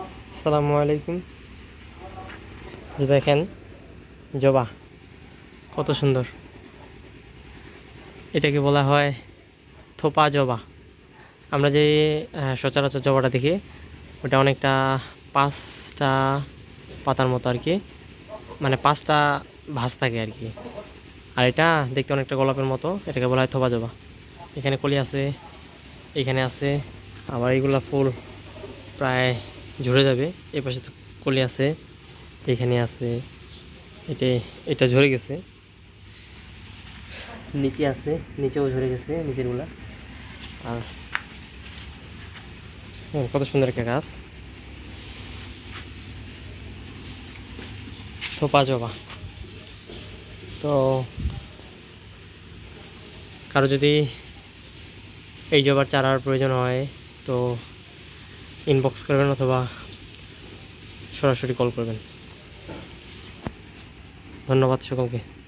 আসসালামু আলাইকুম। যে দেখেন, জবা, কত সুন্দর। এটাকে বলা হয় থোপা জবা। আমরা যে সচরাচর জবাটা দেখি, ওটা অনেকটা পাঁচটা পাতার মতো আর কি। মানে পাঁচটা ভাঁজ থাকে আর কি। আর এটা দেখতে অনেকটা গোলাপের মতো, এটাকে বলা হয় থোপা জবা। এখানে কলি আছে, এখানে আছে, আবার এইগুলা ফুল প্রায় ঝরে যাবে, এ পাশে তো কলি আছে, এখানে আছে, এটা এটা ঝরে গেছে। নিচে আছে, নিচেও ঝরে গেছে, নিচেরগুলা। আর কত সুন্দর একটা গাছ। থোপা জবা। তো, কারও যদি এই জবার চারার প্রয়োজন হয়, তো ইনবক্স করবেন অথবা সরাসরি কল করবেন। ধন্যবাদ সকলকে।